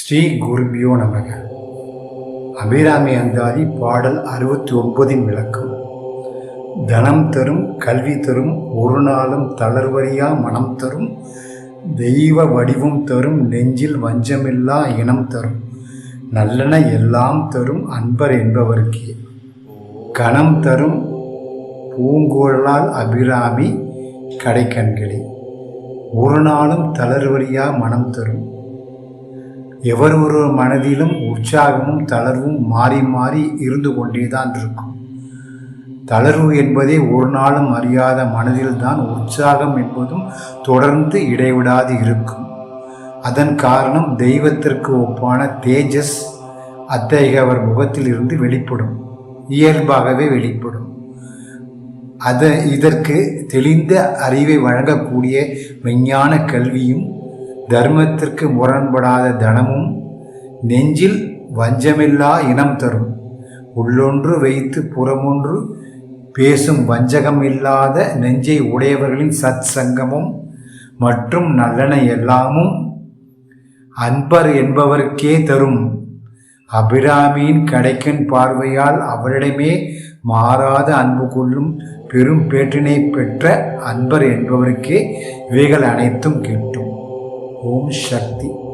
ஸ்ரீ குருபியோ நமக. அபிராமி அந்தாதி பாடல் அறுபத்தி ஒன்பதின் விளக்கம். தனம் தரும் கல்வி தரும் ஒரு நாளும் தளர்வறியா மனம் தரும் தெய்வ வடிவம் தரும் நெஞ்சில் வஞ்சமில்லா இனம் தரும் நல்லன எல்லாம் தரும் அன்பர் என்பவர்க்கே. கணம் தரும் பூங்கோழலால் அபிராமி கடைக்கண்களே. ஒரு நாளும் தளர்வறியா மனம் தரும் எவர் ஒரு மனதிலும் உற்சாகமும் தளர்வும் மாறி மாறி இருந்து கொண்டே தான் இருக்கும். தளர்வு என்பதே ஒரு நாளும் அறியாத மனதில்தான் உற்சாகம் என்பதும் தொடர்ந்து இடைவிடாது இருக்கும். அதன் காரணம் தெய்வத்திற்கு ஒப்பான தேஜஸ் அத்தகைய அவர் முகத்தில் இருந்து வெளிப்படும் இயல்பாகவே வெளிப்படும். அத இதற்கு தெளிந்த அறிவை வழங்கக்கூடிய விஞ்ஞான கல்வியும் தர்மத்திற்கு முரண்படாத தனமும் நெஞ்சில் வஞ்சமில்லா இனம் தரும். உள்ளொன்று வைத்து புறமொன்று பேசும் வஞ்சகம் இல்லாத நெஞ்சை உடையவர்களின் சத் சங்கமும் மற்றும் நல்லன எல்லாமும் அன்பர் என்பவருக்கே தரும். அபிராமியின் கடைக்கன் பார்வையால் அவரிடமே மாறாத அன்பு கொள்ளும் பெரும் பேற்றினை பெற்ற அன்பர் என்பவருக்கே இவைகள் அனைத்தும் கிட்டும். ओम शक्ति।